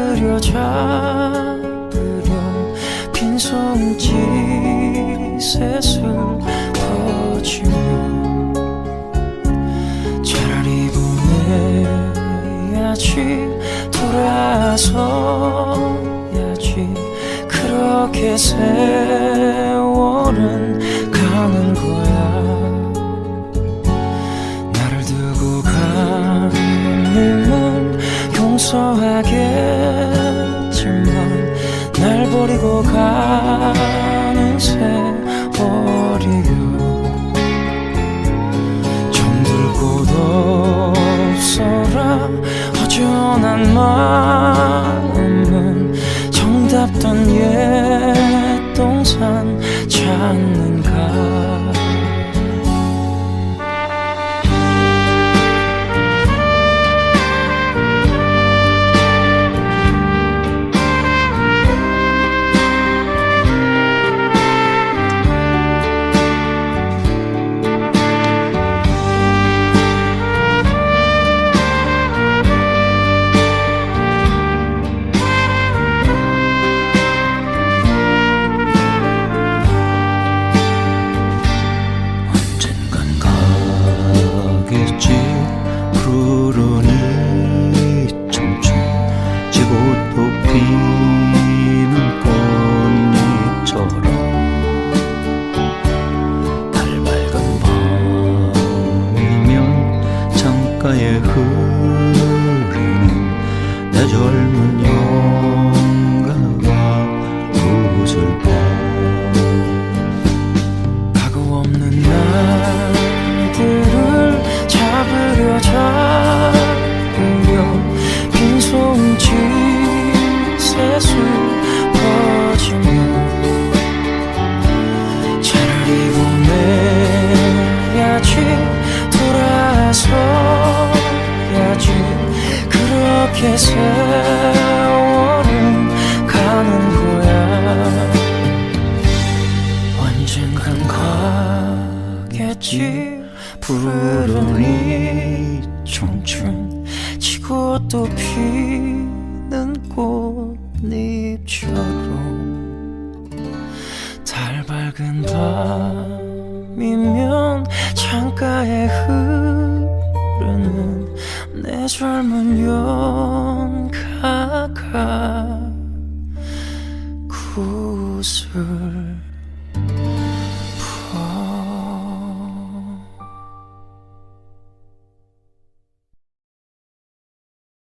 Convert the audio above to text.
잡으려 잡으려 빈손짓에 퍼지며 차라리 보내야지. 돌아서야지. 그렇게 세월은 and more. 창가 그렇게 세월은 가는 거야. 언젠간 가겠지. 푸르른 이 청춘. 지고 또 피는 꽃잎처럼. 달 밝은 밤이면 창가에 흐르는 내 젊은 연가가